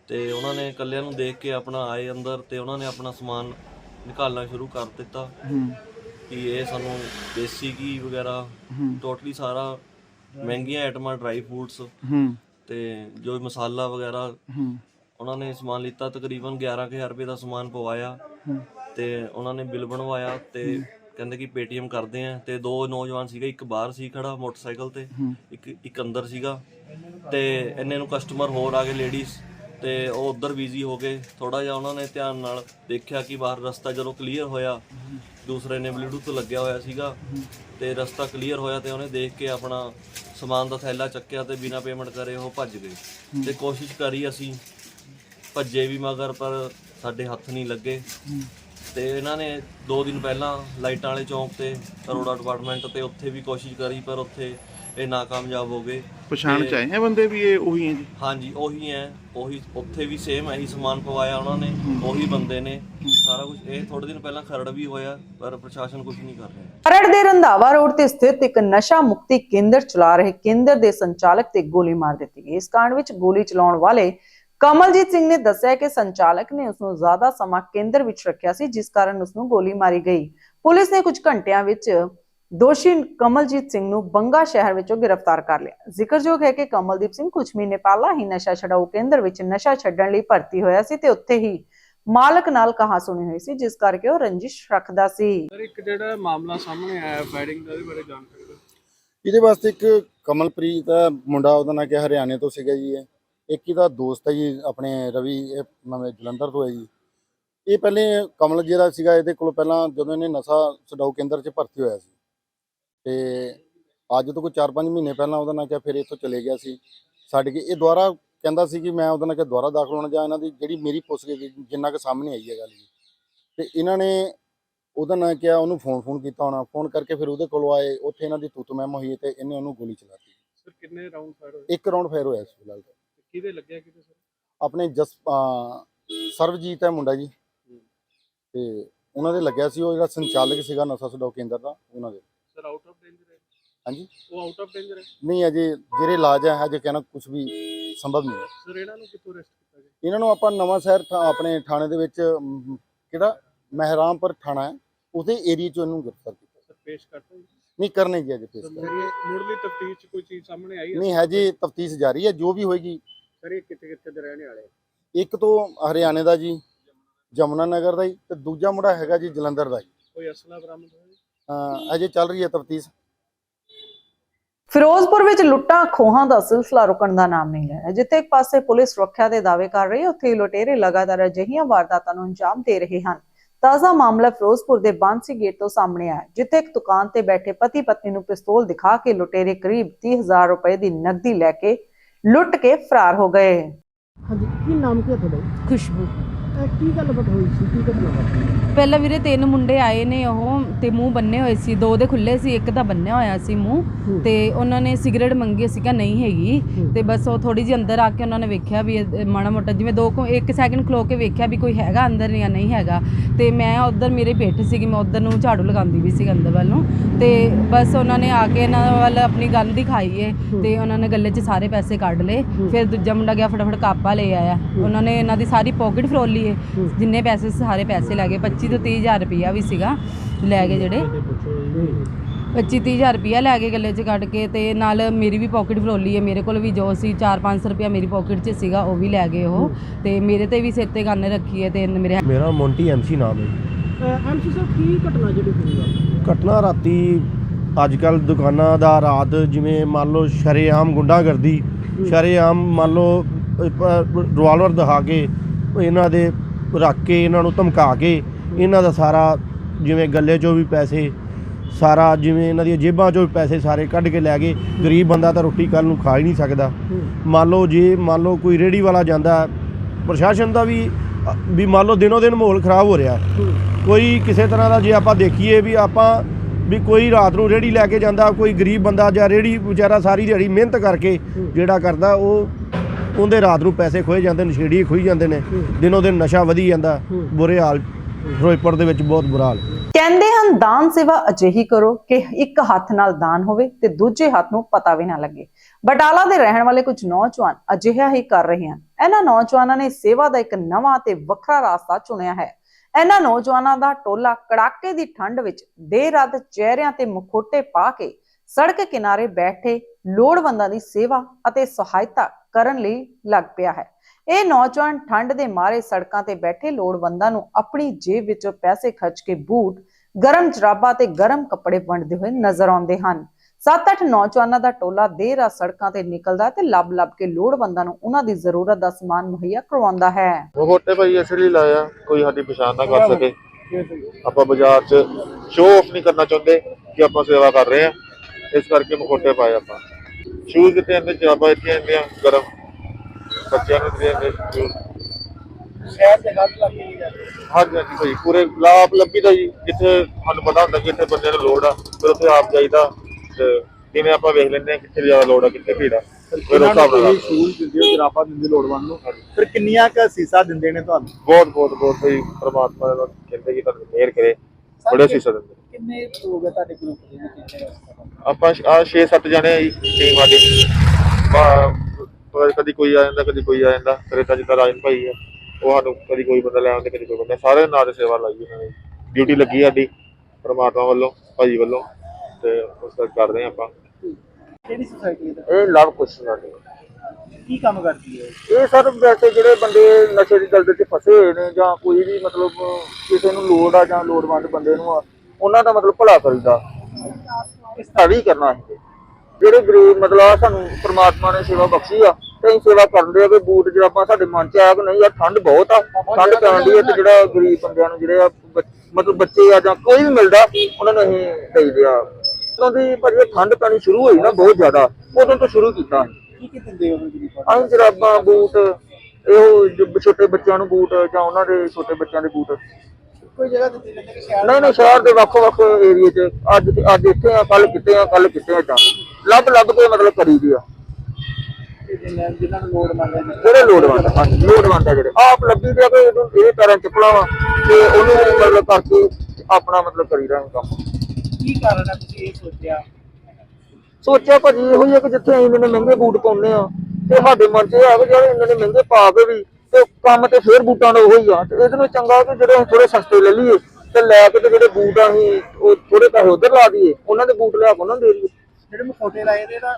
[SPEAKER 13] ਤੇ ਉਹਨਾਂ ਨੇ ਇਕੱਲਿਆਂ ਨੂੰ ਦੇਖ ਕੇ ਆਪਣਾ ਆਏ ਅੰਦਰ ਤੇ ਉਹਨਾਂ ਨੇ ਆਪਣਾ ਸਮਾਨ ਨਿਕਾਲਣਾ ਸ਼ੁਰੂ ਕਰ ਦਿੱਤਾ।
[SPEAKER 6] ਹੂੰ।
[SPEAKER 13] ਕਿ ਇਹ ਸਾਨੂੰ ਦੇਸੀ ਘੀ ਵਗੈਰਾ ਟੋਟਲੀ ਸਾਰਾ ਮਹਿੰਗੀਆਂ ਆਈਟਮਾਂ ਡਰਾਈ ਫਰੂਟਸ
[SPEAKER 6] ਹੂੰ।
[SPEAKER 13] ਤੇ ਜੋ ਮਸਾਲਾ ਵਗੈਰਾ ਉਹਨਾਂ ਨੇ ਸਮਾਨ ਲਿੱਤਾ ਤਕਰੀਬਨ 11000 ਰੁਪਏ ਦਾ ਸਮਾਨ ਪਵਾਇਆ। ਤੇ ਉਹਨਾਂ ਨੇ ਬਿੱਲ ਬਣਵਾਇਆ ਤੇ ਕਹਿੰਦੇ ਕਿ ਪੇਟੀਐਮ ਕਰਦੇ ਆ ਤੇ ਦੋ ਨੌਜਵਾਨ ਸੀਗੇ ਇੱਕ ਬਾਹਰ ਸੀ ਖੜਾ ਮੋਟਰਸਾਈਕਲ ਤੇ। ਇੱਕ ਇੱਕ ਅੰਦਰ ਸੀਗਾ। ਤੇ ਇੰਨੇ ਨੂੰ ਕਸਟਮਰ ਹੋਰ ਆ ਗਏ ਲੇਡੀਜ਼ ਤੇ ਉਹ ਉਧਰ ਬਿਜ਼ੀ ਹੋ ਗਏ। ਥੋੜਾ ਜਿਹਾ ਉਹਨਾਂ ਨੇ ਧਿਆਨ ਨਾਲ ਦੇਖਿਆ ਕਿ ਬਾਹਰ ਰਸਤਾ ਜਦੋਂ ਕਲੀਅਰ ਹੋਇਆ ਦੂਸਰੇ ਨੇ ਬਲੂਟੁੱਥ ਲੱਗਿਆ ਹੋਇਆ ਸੀਗਾ ਤੇ ਰਸਤਾ ਕਲੀਅਰ ਹੋਇਆ ਤੇ ਉਹਨੇ ਦੇਖ ਕੇ ਆਪਣਾ ਸਮਾਨ ਦਾ ਥੈਲਾ ਚੱਕਿਆ ਤੇ ਬਿਨਾ ਪੇਮੈਂਟ ਕਰੇ ਉਹ ਭੱਜ ਗਏ। ਤੇ ਕੋਸ਼ਿਸ਼ ਕਰੀ ਅਸੀਂ ਭੱਜੇ ਵੀ ਮਗਰ ਪਰ ਸਾਡੇ ਹੱਥ ਨਹੀਂ ਲੱਗੇ। ਤੇ ਇਹਨਾਂ ਨੇ 2 ਦਿਨ ਪਹਿਲਾਂ ਲਾਈਟਾਂ ਵਾਲੇ ਚੌਂਕ ਤੇ ਅਰੋੜਾ ਡਿਪਾਰਟਮੈਂਟ ਤੇ ਉੱਥੇ ਵੀ ਕੋਸ਼ਿਸ਼ ਕਰੀ ਪਰ ਉੱਥੇ ਇਹ ਨਾਕਾਮਯਾਬ ਹੋ ਗਏ।
[SPEAKER 6] ਪਛਾਣ ਚ ਆਏ ਹੈ ਬੰਦੇ ਵੀ ਇਹ ਉਹੀ ਹੈ ਜੀ?
[SPEAKER 13] ਹਾਂਜੀ ਉਹੀ ਹੈ। ਉਹੀ ਉੱਥੇ ਵੀ ਸੇਮ ਇਹੀ ਸਮਾਨ ਪਵਾਇਆ ਉਹਨਾਂ ਨੇ ਉਹੀ ਬੰਦੇ ਨੇ। ਸਾਰਾ ਕੁਝ ਇਹ ਥੋੜੇ ਦਿਨ ਪਹਿਲਾਂ ਖਰੜ ਵੀ ਹੋਇਆ ਪਰ ਪ੍ਰਸ਼ਾਸਨ ਕੁਝ ਨਹੀਂ ਕਰ ਰਿਹਾ।
[SPEAKER 1] ਖਰੜ ਦੇ ਰੰਧਾਵਾ ਰੋਡ ਤੇ ਸਥਿਤ ਇੱਕ ਨਸ਼ਾ ਮੁਕਤੀ ਕੇਂਦਰ ਚਲਾ ਰਹੇ ਕੇਂਦਰ ਦੇ ਸੰਚਾਲਕ ਤੇ ਗੋਲੀ ਮਾਰ ਦਿੱਤੀ ਗਈ। ਇਸ ਕਾਂਡ ਵਿੱਚ ਗੋਲੀ ਚਲਾਉਣ ਵਾਲੇ ਕਮਲਜੀਤ ਸਿੰਘ ਨੇ ਦੱਸਿਆ ਕਿ ਸੰਚਾਲਕ ਨੇ ਉਸ ਨੂੰ ਜ਼ਿਆਦਾ ਸਮਾਂ ਕੇਂਦਰ ਵਿੱਚ ਰੱਖਿਆ ਸੀ ਜਿਸ ਕਾਰਨ ਉਸ ਨੂੰ ਗੋਲੀ ਮਾਰੀ ਗਈ। ਪੁਲਿਸ ਨੇ ਕੁਝ ਘੰਟਿਆਂ ਵਿੱਚ ਦੋਸ਼ੀ ਕਮਲਜੀਤ ਸਿੰਘ ਨੂੰ ਬੰਗਾ ਸ਼ਹਿਰ ਵਿੱਚੋਂ ਗ੍ਰਿਫਤਾਰ ਕਰ ਲਿਆ। ਜ਼ਿਕਰਯੋਗ ਹੈ ਕਿ ਕਮਲਦੀਪ ਸਿੰਘ ਕੁਝ ਮਹੀਨੇ ਪਹਿਲਾਂ ਹੀ ਨਸ਼ਾ ਛਡਾਊ ਕੇਂਦਰ ਵਿੱਚ ਨਸ਼ਾ ਛੱਡਣ ਲਈ ਭਰਤੀ ਹੋਇਆ ਸੀ ਤੇ ਉੱਥੇ ਹੀ ਮਾਲਕ ਨਾਲ ਕਹਾ ਸੁਣੀ ਹੋਈ ਸੀ ਜਿਸ ਕਰਕੇ ਉਹ ਰੰਜਿਸ਼ ਰੱਖਦਾ ਸੀ।
[SPEAKER 9] ਸਰ ਇੱਕ ਜਿਹੜਾ ਮਾਮਲਾ ਸਾਹਮਣੇ ਆਇਆ ਫਾਇਰਿੰਗ ਦਾ ਉਹਦੇ ਬਾਰੇ ਜਾਣਕਾਰੀ ਦਿਓ।
[SPEAKER 14] ਇਹਦੇ ਵਾਸਤੇ ਇੱਕ ਕਮਲਪ੍ਰੀਤ ਮੁੰਡਾ ਉਹਦਾ ਨਾਂ ਕਿ ਹਰਿਆਣੇ ਤੋਂ ਸੀਗਾ ਜੀ ਇਹ। ਇੱਕ ਇਹਦਾ ਦੋਸਤ ਹੈ ਜੀ ਆਪਣੇ ਰਵੀ ਇਹ ਨਵੇਂ ਜਲੰਧਰ ਤੋਂ ਹੈ ਜੀ। ਇਹ ਪਹਿਲੇ ਕਮਲ ਜਿਹੜਾ ਸੀਗਾ ਇਹਦੇ ਕੋਲ ਪਹਿਲਾਂ ਜਦੋਂ ਇਹਨੇ ਨਸ਼ਾ ਛਡਾਊ ਕੇਂਦਰ 'ਚ ਭਰਤੀ ਹੋਇਆ ਸੀ। ਤੇ ਅੱਜ ਤੋਂ ਕੋਈ 4-5 ਮਹੀਨੇ ਪਹਿਲਾਂ ਉਹਦਾ ਨਾਲ ਕਿਹਾ ਫਿਰ ਇੱਥੋਂ ਚਲੇ ਗਿਆ ਸੀ। ਛੱਡ ਕੇ ਇਹ ਦੁਬਾਰਾ ਕਹਿੰਦਾ ਸੀ ਕਿ ਮੈਂ ਉਹਦਾ ਨਾਲ ਕਿ ਦੁਬਾਰਾ ਦਾਖਲ ਹੋਣਾ ਜਾਂ ਇਹਨਾਂ ਦੀ ਜਿਹੜੀ ਮੇਰੀ ਪੁੱਛ ਕੇ ਜਿੰਨਾ ਕੁ ਸਾਹਮਣੇ ਆਈ ਹੈ ਗੱਲ ਜੀ। ਤੇ ਇਹਨਾਂ ਨੇ ਉਹਦਾ ਨਾਂ ਕਿਹਾ ਉਹਨੂੰ ਫੋਨ ਫੋਨ ਕੀਤਾ ਹੋਣਾ। ਫੋਨ ਕਰਕੇ ਫਿਰ ਉਹਦੇ ਕੋਲ ਆਏ ਉੱਥੇ ਇਹਨਾਂ ਦੀ ਤੁੱਤ ਮਹਿਮ ਹੋਈ ਤੇ ਇਹਨੇ ਉਹਨੂੰ ਗੋਲੀ ਚਲਾਤੀ।
[SPEAKER 6] ਸਰ ਕਿੰਨੇ ਰਾਉਂਡ ਫਾਇਰ ਹੋਏ?
[SPEAKER 14] ਇੱਕ ਰਾਉਂਡ ਫਾਇਰ ਹੋਇਆ ਸੀ ਫਿਲਹਾਲ।
[SPEAKER 6] ਕਿਹਦੇ ਲੱਗਿਆ ਕਿਤੇ ਸਰ?
[SPEAKER 14] ਆਪਣੇ ਜਸ ਅਹ ਸਰਬਜੀਤ ਹੈ ਮੁੰਡਾ ਜੀ। ਤੇ ਉਹਨਾਂ ਦੇ ਲੱਗਿਆ ਸੀ ਉਹ ਜਿਹੜਾ ਸੰਚਾਲਕ ਸੀਗਾ ਨਸ਼ਾ ਛਡਾਊ ਕੇਂਦਰ ਦਾ ਉਹਨਾਂ ਦੇ।
[SPEAKER 6] ਸਰ ਆਊਟ ਆਫ ਡੇਂਜਰ ਹੈ?
[SPEAKER 14] ਹਾਂਜੀ।
[SPEAKER 6] ਉਹ ਆਊਟ ਆਫ ਡੇਂਜਰ ਹੈ?
[SPEAKER 14] ਨਹੀਂ ਅਜੇ ਜਿਹੜੇ ਇਲਾਜ ਹੈ ਹਜੇ ਕਹਿਣਾ ਕੁਝ ਵੀ ਸੰਭਵ ਨਹੀਂ ਹੈ।
[SPEAKER 6] ਸਰ ਇਹਨਾਂ ਨੂੰ ਕਿੱਥੋਂ ਅਰੈਸਟ ਕੀਤਾ ਗਿਆ?
[SPEAKER 14] ਇਹਨਾਂ ਨੂੰ ਆਪਾਂ ਨਵਾਂ ਸ਼ਹਿਰ ਆਪਣੇ ਥਾਣੇ ਦੇ ਵਿੱਚ ਅਮ, ਕਿਹੜਾ? ਮਹਿਰਾਮਪੁਰ ਥਾਣਾ ਹੈ। ਉਹਦੇ ਏਰੀਆ ਚੋਂ ਇਹਨੂੰ ਗ੍ਰਿਫਤਾਰ ਕੀਤਾ।
[SPEAKER 6] ਸਰ ਪੇਸ਼ ਕਰਤਾ ਜੀ?
[SPEAKER 14] ਨਹੀਂ ਕਰਨੇ ਜੀ ਅਜੇ ਪੇਸ਼
[SPEAKER 6] ਸਰ
[SPEAKER 14] ਕਰ
[SPEAKER 6] ਮੁਰਲੀ ਮੁਰਲੀ ਤਫਤੀਸ਼ ਚ ਕੋਈ ਚੀਜ਼ ਸਾਹਮਣੇ ਆਈ ਹੈ?
[SPEAKER 14] ਨਹੀਂ ਹਜੇ ਤਫਤੀਸ਼ ਜਾਰੀ ਹੈ ਜੋ ਵੀ ਹੋਏਗੀ।
[SPEAKER 6] ਸਰ ਇਹ ਕਿੱਥੇ ਕਿੱਥੇ ਦੇ ਰਹਿਣੇ ਵਾਲੇ ਆ?
[SPEAKER 14] ਇੱਕ ਤੋਂ ਹਰਿਆਣੇ ਦਾ ਜੀ ਜਮਨਾ ਨਗਰ ਦਾ ਜੀ ਤੇ ਦੂਜਾ ਮੁੰਡਾ ਹੈਗਾ ਜੀ ਜਲੰਧਰ ਦਾ ਜੀ।
[SPEAKER 6] ਕੋਈ ਅਸਲਾ ਬਰਾਮਦ ਹੋਇਆ?
[SPEAKER 14] ਅਜੇ ਚੱਲ ਰਹੀ ਹੈ ਤਫਤੀਸ਼।
[SPEAKER 1] ਫਿਰੋਜ਼ਪੁਰ ਵਿੱਚ ਲੁੱਟਾਂ ਖੋਹਾਂ ਦਾ ਸਿਲਸਿਲਾ ਰੁਕਣ ਦਾ ਨਾਮ ਨਹੀਂ ਲੈ ਰਿਹਾ ਜਿੱਥੇ ਇੱਕ ਪਾਸੇ ਪੁਲਿਸ ਸੁਰੱਖਿਆ ਦੇ ਦਾਅਵੇ ਕਰ ਰਹੀ ਹੈ ਉੱਥੇ ਹੀ ਲੁਟੇਰੇ ਲਗਾਤਾਰ ਅਜਿਹੀਆਂ ਵਾਰਦਾਤਾਂ ਨੂੰ ਅੰਜਾਮ ਦੇ ਰਹੇ ਹਨ। ਤਾਜ਼ਾ ਮਾਮਲਾ ਫਿਰੋਜ਼ਪੁਰ ਦੇ ਬਾਂਸੀ ਗੇਟ ਤੋਂ ਸਾਹਮਣੇ ਆਇਆ ਜਿੱਥੇ ਇੱਕ ਦੁਕਾਨ ਤੇ ਬੈਠੇ ਪਤੀ ਪਤਨੀ ਨੂੰ ਪਿਸਤੌਲ ਦਿਖਾ ਕੇ ਲੁਟੇਰੇ ਕਰੀਬ 30000 ਰੁਪਏ ਦੀ ਨਕਦੀ ਲੈ ਕੇ ਲੁੱਟ ਕੇ ਫਰਾਰ ਹੋ ਗਏ।
[SPEAKER 9] ਹਾਂਜੀ ਕੀ ਨਾਮ ਕੀ ਹੈ ਤੁਹਾਡਾ
[SPEAKER 15] ਖੁਸ਼ਬੂ।
[SPEAKER 9] ਕੀ ਗੱਲਬਾਤ ਹੋਈ ਸੀ? ਕੀ ਘਟਨਾ ਵਾਪਰੀ?
[SPEAKER 15] ਪਹਿਲਾਂ ਵੀਰੇ ਤਿੰਨ ਮੁੰਡੇ ਆਏ ਨੇ ਉਹ ਤੇ ਮੂੰਹ ਬੰਨੇ ਹੋਏ ਸੀ। ਦੋ ਦੇ ਖੁੱਲੇ ਸੀ ਇੱਕ ਦਾ ਬੰਨਿਆ ਹੋਇਆ ਸੀ ਮੂੰਹ। ਤੇ ਉਹਨਾਂ ਨੇ ਸਿਗਰਟ ਮੰਗੀ ਸੀ ਕਿ ਨਹੀਂ ਹੈਗੀ। ਤੇ ਬਸ ਉਹ ਥੋੜੀ ਜਿਹੀ ਅੰਦਰ ਆ ਕੇ ਉਹਨਾਂ ਨੇ ਵੇਖਿਆ ਵੀ ਇਹ ਮਾੜਾ ਮੋਟਾ ਜਿਵੇਂ ਦੋ ਕੁ- ਇੱਕ ਸੈਕਿੰਡ ਖਲੋ ਕੇ ਵੇਖਿਆ ਵੀ ਕੋਈ ਹੈਗਾ ਅੰਦਰ ਜਾਂ ਨਹੀਂ ਹੈਗਾ। ਤੇ ਮੈਂ ਉਧਰ ਮੇਰੇ ਬੈਠ ਸੀਗੀ ਮੈਂ ਉਧਰ ਨੂੰ ਝਾੜੂ ਲਗਾਉਂਦੀ ਵੀ ਸੀ ਅੰਦਰ ਵੱਲ ਨੂੰ। ਤੇ ਬਸ ਉਹਨਾਂ ਨੇ ਆ ਕੇ ਇਹਨਾਂ ਵੱਲ ਆਪਣੀ ਗਨ ਦਿਖਾਈ ਏ ਤੇ ਉਹਨਾਂ ਨੇ ਗੱਲੇ 'ਚ ਸਾਰੇ ਪੈਸੇ ਕੱਢ ਲਏ। ਫਿਰ ਦੂਜਾ ਮੁੰਡਾ ਗਿਆ ਫਟਾਫਟ ਕਾਪਾ ਲੈ ਆਇਆ। ਉਹਨਾਂ ਨੇ ਇਹਨਾਂ ਦੀ ਸਾਰੀ ਪਾਕਟ ਫਰੋਲੀ ਏ। ਜਿੰਨੇ ਪੈਸੇ ਸਾਰੇ ਪੈਸੇ ਲੈ ਗਏ। 25 ਤੋਂ 30000 ਰੁਪਈਆ ਵੀ ਸੀਗਾ ਲੈ ਗਏ ਜਿਹੜੇ। 25 30000 ਰੁਪਈਆ ਲੈ ਕੇ ਗੱਲੇ 'ਚ ਕੱਢ ਕੇ ਤੇ ਨਾਲ ਮੇਰੀ ਵੀ ਪਾਕਟ ਫਰੋਲੀ ਹੈ ਮੇਰੇ ਕੋਲ ਵੀ ਜੋ ਸੀ 4-500 ਰੁਪਈਆ ਮੇਰੀ ਪਾਕਟ 'ਚ ਸੀਗਾ ਉਹ ਵੀ ਲੈ ਗਏ ਉਹ। ਤੇ ਮੇਰੇ ਤੇ ਵੀ ਸਿਰ ਤੇ ਗੰਨ ਰੱਖੀ ਹੈ ਤੇ ਮੇਰੇ
[SPEAKER 3] ਮੇਰਾ ਮੌਂਟੀ ਐਮਸੀ ਨਾਮ ਹੈ।
[SPEAKER 9] ਐਮਸੀ ਸਾਹਿਬ ਕੀ ਘਟਨਾ ਜਿਹੜੀ ਹੋਈ ਆ?
[SPEAKER 3] ਘਟਨਾ ਰਾਤੀ ਅੱਜ ਕੱਲ ਦੁਕਾਨਾਂ ਦਾ ਰਾਤ ਜਿਵੇਂ ਮੰਨ ਲਓ ਸ਼ਰੇਆਮ ਗੁੰਡਾਗਰਦੀ ਸ਼ਰੇਆਮ ਮੰਨ ਲਓ ਰਿਵਾਲਵਰ ਦਿਖਾ ਕੇ ਇਹਨਾਂ ਦੇ ਰੱਖ ਕੇ ਇਹਨਾਂ ਨੂੰ ਧਮਕਾ ਕੇ ਇਹਨਾਂ ਦਾ ਸਾਰਾ ਜਿਵੇਂ ਗੱਲੇ 'ਚੋਂ ਵੀ ਪੈਸੇ ਸਾਰਾ ਜਿਵੇਂ ਇਹਨਾਂ ਦੀਆਂ ਜੇਬਾਂ 'ਚੋਂ ਵੀ ਪੈਸੇ ਸਾਰੇ ਕੱਢ ਕੇ ਲੈ ਗਏ। ਗਰੀਬ ਬੰਦਾ ਤਾਂ ਰੋਟੀ ਕੱਲ ਨੂੰ ਖਾ ਹੀ ਨਹੀਂ ਸਕਦਾ। ਮੰਨ ਲਓ ਜੇ ਮੰਨ ਲਓ ਕੋਈ ਰੇੜੀ ਵਾਲਾ ਜਾਂਦਾ ਪ੍ਰਸ਼ਾਸਨ ਦਾ ਵੀ ਵੀ ਮੰਨ ਲਓ ਦਿਨੋ ਦਿਨ ਮਾਹੌਲ ਖਰਾਬ ਹੋ ਰਿਹਾ। ਕੋਈ ਕਿਸੇ ਤਰ੍ਹਾਂ ਦਾ ਜੇ ਆਪਾਂ ਦੇਖੀਏ ਵੀ ਆਪਾਂ ਵੀ ਕੋਈ ਰਾਤ ਨੂੰ ਰੇੜੀ ਲੈ ਕੇ ਜਾਂਦਾ ਕੋਈ ਗਰੀਬ ਬੰਦਾ ਜਾਂ ਰੇੜੀ ਵਿਚਾਰਾ ਸਾਰੀ ਦਿਹਾੜੀ ਮਿਹਨਤ ਕਰਕੇ ਜਿਹੜਾ ਕਰਦਾ ਉਹ ਉਹਦੇ ਰਾਤ ਨੂੰ ਪੈਸੇ ਖੋਏ ਜਾਂਦੇ ਨਸ਼ੇੜੀ ਖੋਈ ਜਾਂਦੇ ਨੇ ਦਿਨੋ ਦਿਨ ਨਸ਼ਾ ਵਧੀ ਜਾਂਦਾ ਬੁਰੇ ਹਾਲ ਫਿਰੋਜ਼ਪੁਰ ਦੇ ਵਿੱਚ ਬਹੁਤ ਬੁਰਾ ਹਾਲ।
[SPEAKER 1] ਕਹਿੰਦੇ ਹਨ ਦਾਨ ਸੇਵਾ ਅਜਿਹੀ ਕਰੋ ਕਿ ਇੱਕ ਹੱਥ ਨਾਲ ਦਾਨ ਹੋਵੇ ਤੇ ਦੂਜੇ ਹੱਥ ਨੂੰ ਪਤਾ ਵੀ ਨਾ ਲੱਗੇ। ਬਟਾਲਾ ਦੇ ਰਹਿਣ ਵਾਲੇ ਕੁਝ ਨੌਜਵਾਨ ਅਜਿਹਾ ਹੀ ਕਰ ਰਹੇ ਹਨ। ਇਹਨਾਂ ਨੌਜਵਾਨਾਂ ਨੇ ਸੇਵਾ ਦਾ ਇੱਕ ਨਵਾਂ ਤੇ ਵੱਖਰਾ ਰਾਸਤਾ ਚੁਣਿਆ ਹੈ। ਇਹਨਾਂ ਨੌਜਵਾਨਾਂ ਦਾ ਟੋਲਾ ਕੜਾਕੇ ਦੀ ਠੰਡ ਵਿੱਚ ਦੇਰ ਰਾਤ ਚਿਹਰਿਆਂ ਤੇ ਮੁਖੋਟੇ ਪਾ ਕੇ ਸੜਕ ਕਿਨਾਰੇ ਬੈਠੇ ਲੋੜਵੰਦਾਂ ਦੀ ਸੇਵਾ ਅਤੇ ਸਹਾਇਤਾ ਕਰਨ ਲਈ ਲੱਗ ਪਿਆ ਹੈ। ਇਹ ਨੌਜਵਾਨ ਠੰਡ ਦੇ ਮਾਰੇ ਸੜਕਾਂ ਤੇ ਬੈਠੇ ਲੋੜਵੰਦਾਂ ਨੂੰ ਆਪਣੀ ਜੇਬ ਵਿੱਚੋਂ ਪੈਸੇ ਖਰਚ ਕੇ ਬੂਟ, ਗਰਮ ਜਰਾਬਾਂ ਤੇ ਗਰਮ ਕੱਪੜੇ ਵੰਡਦੇ ਹੋਏ ਨਜ਼ਰ ਆਉਂਦੇ ਹਨ। 7-8 ਨੌਜਵਾਨਾਂ ਦਾ ਟੋਲਾ ਦੇਰ ਰਾਤ ਸੜਕਾਂ ਤੇ ਨਿਕਲਦਾ ਹੈ ਤੇ ਲੱਭ-ਲੱਭ ਕੇ ਲੋੜਵੰਦਾਂ ਨੂੰ ਉਹਨਾਂ ਦੀ ਜ਼ਰੂਰਤ ਦਾ ਸਮਾਨ ਮੁਹੱਈਆ ਕਰਵਾਉਂਦਾ ਹੈ।
[SPEAKER 16] ਮੋਟੇ ਭਾਈ ਇਸ ਲਈ ਲਾਇਆ ਕੋਈ ਸਾਡੀ ਪਛਾਣ ਨਾ ਕਰ ਸਕੇ। ਆਪਾਂ ਬਾਜ਼ਾਰ 'ਚ ਸ਼ੋਅ ਆਫ ਨਹੀਂ ਕਰਨਾ ਚਾਹੁੰਦੇ ਕਿ ਆਪਾਂ ਸੇਵਾ ਕਰ ਰਹੇ ਆ ਇਸ ਕਰਕੇ ਮਖੋਟੇ ਪਾਏ ਆਪਾਂ। ਸ਼ੂਜ਼ ਕਿਤੇ ਆਂਦੇ ਜਰਾਬਾਂ ਇੱਥੇ ਆਂਦੀਆਂ ਗਰਮ। ਬੱਚਿਆਂ ਨੂੰ ਦੇ ਆਂਦੇ ਸ਼ੂਜ਼
[SPEAKER 9] ਸ਼ਹਿਰ ਦੇ ਗੱਲ ਲੱਗੀ ਜਾਂਦੀ।
[SPEAKER 16] ਹਾਂਜੀ ਹਾਂਜੀ ਭਾਈ ਪੂਰੇ ਲਾਭ ਲੱਭੀ ਦਾ ਜੀ। ਜਿੱਥੇ ਸਾਨੂੰ ਪਤਾ ਹੁੰਦਾ ਕਿ ਇੱਥੇ ਬੰਦੇ ਨੂੰ ਲੋੜ ਆ ਫਿਰ ਉੱਥੇ ਆਪ ਜਾਈਦਾ। ਜਿਵੇਂ ਆਪਾਂ ਵੇਖ ਲੈਂਦੇ ਆ ਕਿੱਥੇ ਜ਼ਿਆਦਾ ਲੋੜ ਆ ਕਿੱਥੇ ਭੀੜ ਆ। ਫਿਰ ਉਸ ਹਿਸਾਬ ਨਾਲ
[SPEAKER 11] ਸ਼ੂਜ਼ ਦਿੰਦੇ ਹੋ ਜਰਾਬਾਂ ਦਿੰਦੇ ਲੋੜਵੰਦ ਨੂੰ? ਫਿਰ ਕਿੰਨੀਆਂ ਕ ਸੀਸਾ ਦਿੰਦੇ ਨੇ ਤੁਹਾਨੂੰ?
[SPEAKER 16] ਬਹੁਤ ਬਹੁਤ ਬਹੁਤ ਭਾਈ ਪ੍ਰਮਾਤਮਾ ਦਾ ਕਹਿੰਦੇ ਕਿ ਤੁਹਾਨੂੰ ਮਿਹਰ ਕਰੇ ਬੜੇ ਸੀਸਾ ਦਿੰਦੇ
[SPEAKER 9] ਕਿੰਨੇ ਲੋਕ ਹੈ ਤੁਹਾਡੇ ਗਰੁੱਪ ਦੇ ਵਿੱਚ ਕਿੰਨੇ
[SPEAKER 16] ਆਪਾਂ ਆ 6-7 ਜਣੇ ਆ ਟੀਮ ਪਰ ਕਦੀ ਕੋਈ ਆ ਜਾਂਦਾ ਕਦੀ ਕੋਈ ਆ ਜਾਂਦਾ। ਕਰੇਤਾ ਜਿੱਦਾਂ ਰਾਜਨ ਭਾਈ ਆ ਉਹ ਸਾਨੂੰ ਕਦੀ ਕੋਈ ਬੰਦਾ ਲੈ ਆਉਂਦੇ ਕਦੀ ਕੋਈ ਬੰਦਾ। ਸਾਰੇ ਨਾਂ ਤੇ ਸੇਵਾ ਲਾਈ ਉਹਨਾਂ ਨੇ। ਡਿਊਟੀ ਲੱਗੀ ਸਾਡੀ ਪ੍ਰਮਾਤਮਾ ਵੱਲੋਂ ਭਾਈ ਵੱਲੋਂ। ਤੇ ਉਸ ਤੱਕ ਕਰ ਰਹੇ ਹਾਂ ਆਪਾਂ।
[SPEAKER 9] ਕਿਹੜੀ ਸੁਸਾਇਟੀ ਹੈ
[SPEAKER 16] ਇਹ ਲਵ ਕੁਸ਼ਨ ਸਾਡੀ
[SPEAKER 9] ਕੀ ਕੰਮ ਕਰਦੀ ਹੈ?
[SPEAKER 16] ਇਹ ਸਰ ਵੈਸੇ ਜਿਹੜੇ ਬੰਦੇ ਨਸ਼ੇ ਦੀ ਦਲਦਲ 'ਚ ਫਸੇ ਹੋਏ ਨੇ ਜਾਂ ਕੋਈ ਵੀ ਮਤਲਬ ਕਿਸੇ ਨੂੰ ਲੋੜ ਆ ਜਾਂ ਲੋੜਵੰਦ ਬੰਦੇ ਨੂੰ ਆ ਉਹਨਾਂ ਦਾ ਮਤਲਬ ਭਲਾ ਕਰੀਦਾ। ਇਸ ਤਰ੍ਹਾਂ? ਹੀ ਕਰਨਾ ਹੈ। ਜਿਹੜੇ ਗਰੀਬ ਮਤਲਬ ਆ ਸਾਨੂੰ ਪ੍ਰਮਾਤਮਾ ਨੇ ਸੇਵਾ ਬਖਸ਼ੀ ਆ ਤੇ ਅਸੀਂ ਸੇਵਾ ਕਰਦੇ ਆ ਕਿ ਬੂਟ ਜਰਾਬਾਂ ਸਾਡੇ ਮਨ 'ਚ ਆਇਆ ਕਿ ਨਹੀਂ ਆ ਠੰਡ ਬਹੁਤ ਆ। ਠੰਡ ਪੈਣ ਦੀ ਹੈ ਤੇ ਜਿਹੜਾ ਗਰੀਬ ਬੰਦਿਆਂ ਨੂੰ ਜਿਹੜੇ ਆ ਮਤਲਬ ਬੱਚੇ ਆ ਜਾਂ ਕੋਈ ਵੀ ਮਿਲਦਾ ਉਹਨਾਂ ਨੂੰ ਅਸੀਂ ਦੇਈਦੇ ਆ। ਉਦੋਂ ਦੀ ਭਾਜੀ ਠੰਡ ਪੈਣੀ ਸ਼ੁਰੂ ਹੋਈ ਨਾ ਬਹੁਤ ਜ਼ਿਆਦਾ ਉਦੋਂ ਤੋਂ ਸ਼ੁਰੂ ਕੀਤਾ।
[SPEAKER 11] ਕੀ ਕੀ ਦਿੰਦੇ ਹੋ ਜੀ?
[SPEAKER 16] ਅਸੀਂ ਜਰਾਬਾਂ ਬੂਟ ਇਹੋ ਛੋਟੇ ਬੱਚਿਆਂ ਨੂੰ ਬੂਟ ਜਾਂ ਉਹਨਾਂ ਦੇ ਛੋਟੇ ਬੱਚਿਆਂ ਦੇ ਬੂਟ।
[SPEAKER 11] ਕੋਈ ਜਗ੍ਹਾ ਦਿੱਤੀ ਜਾਂਦੀ ਕਿ ਸ਼ਹਿਰ
[SPEAKER 16] ਨਹੀਂ ਨਹੀਂ ਸ਼ਹਿਰ ਦੇ ਵੱਖ ਵੱਖ ਏਰੀਏ 'ਚ ਅੱਜ ਅੱਜ ਇੱਥੇ ਆ ਕੱਲ ਕਿਤੇ ਆ ਕੱਲ ਕਿਤੇ ਆ ਤਾਂ ਲੱਭ ਲੱਭ ਕੇ ਮਤਲਬ ਕਰੀ ਦੀ ਆ।
[SPEAKER 11] ਨੂੰ ਨੇ।
[SPEAKER 16] ਜਿਹੜੇ ਲੋੜਵੰਦ ਆ ਹਾਂਜੀ ਲੋੜਵੰਦ ਆ ਜਿਹੜੇ। ਆਪ ਲੱਭੀ ਦੇ ਇਹਨੂੰ ਇਹ ਪੈਰਾਂ ਚੱਪਲਾਂ ਵਾ ਤੇ ਉਹਨੂੰ ਮਤਲਬ ਕਰਕੇ ਆਪਣਾ ਮਤਲਬ ਕਰੀ ਰਹੇ ਕੰਮ।
[SPEAKER 11] ਕੀ ਕਾਰਨ ਹੈ ਤੁਸੀਂ ਇਹ ਸੋਚਿਆ?
[SPEAKER 16] ਸੋਚਿਆ ਭਾਜੀ ਇਹੋ ਹੀ ਕਿ ਜਿੱਥੇ ਅਸੀਂ ਇੰਨੇ ਮਹਿੰਗੇ ਬੂਟ ਪਾਉਂਦੇ ਆ ਤੇ ਸਾਡੇ ਮਨ 'ਚ ਇਹ ਆ ਕਿ ਜਿਹੜੇ ਇੰਨੇ ਮਹਿੰਗੇ ਪਾ ਕੇ ਵੀ ਤੇ ਕੰਮ ਤੇ ਫੇਰ ਬੂਟਾਂ ਦਾ ਉਹੋ ਹੀ ਆ। ਤੇ ਇਹਦੇ ਨੂੰ ਚੰਗਾ ਕਿ ਜਿਹੜੇ ਅਸੀਂ ਥੋੜੇ ਸਸਤੇ ਲੈ ਲਈਏ ਤੇ ਲੈ ਕੇ ਤੇ ਜਿਹੜੇ ਬੂਟ ਆ ਅਸੀਂ ਉਹ ਥੋੜੇ ਪੈਸੇ ਉਧਰ ਲਾ ਦਈਏ ਉਹਨਾਂ ਦੇ ਬੂਟ ਲਿਆ ਕੇ ਉਹਨਾਂ ਨੂੰ ਦੇ ਦਈਏ।
[SPEAKER 11] ਜਿਹੜੇ ਮੁਖੌਟੇ ਲਾਏ ਨੇ ਦਾ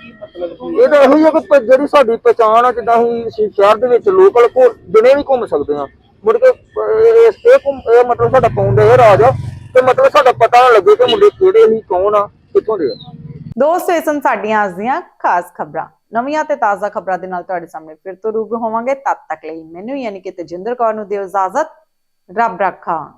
[SPEAKER 11] ਕੀ ਮਤਲਬ ਕੀ
[SPEAKER 16] ਇਹ ਤਾਂ ਇਹੋ ਹੀ ਆ ਕਿ ਪ- ਜਿਹੜੀ ਸਾਡੀ ਪਛਾਣ ਆ ਜਿੱਦਾਂ ਅਸੀਂ ਸ਼ਹਿਰ ਦੇ ਵਿੱਚ ਲੋਕਲ ਕੋ ਦਿਨੇ ਵੀ ਘੁੰਮ ਸਕਦੇ ਆ ਮੁੜ ਕੇ ਅਹ, ਇਹ ਇਹ ਘੁੰਮ- ਇਹ ਮਤਲਬ ਸਾਡਾ ਪਾਉਂਦਾ ਇਹ ਰਾਜ। ਆ ਤੇ ਮਤਲਬ ਸਾਡਾ ਪਤਾ ਨਾ ਲੱਗੇ ਕਿ ਮੁੰਡੇ ਕਿਹੜੇ ਸੀ, ਕੌਣ ਆ, ਕਿੱਥੋਂ ਦੇ ਆ।
[SPEAKER 1] ਦੋਸਤੋ ਇਹ ਸਨ ਸਾਡੀਆਂ ਅੱਜ ਦੀਆਂ ਖਾਸ ਖਬਰਾਂ। ਨਵੀਆਂ ਤੇ ਤਾਜ਼ਾ ਖਬਰਾਂ ਦੇ ਨਾਲ ਤੁਹਾਡੇ ਸਾਹਮਣੇ ਫਿਰ ਤੋਂ ਰੂਬਰੂ ਹੋਵਾਂਗੇ। ਤਦ ਤੱਕ ਲਈ ਮੈਨੂੰ ਯਾਨੀ ਕਿ ਤੇਜਿੰਦਰ ਕੌਰ ਨੂੰ ਦਿਓ ਇਜਾਜ਼ਤ। ਰੱਬ ਰੱਖਾ।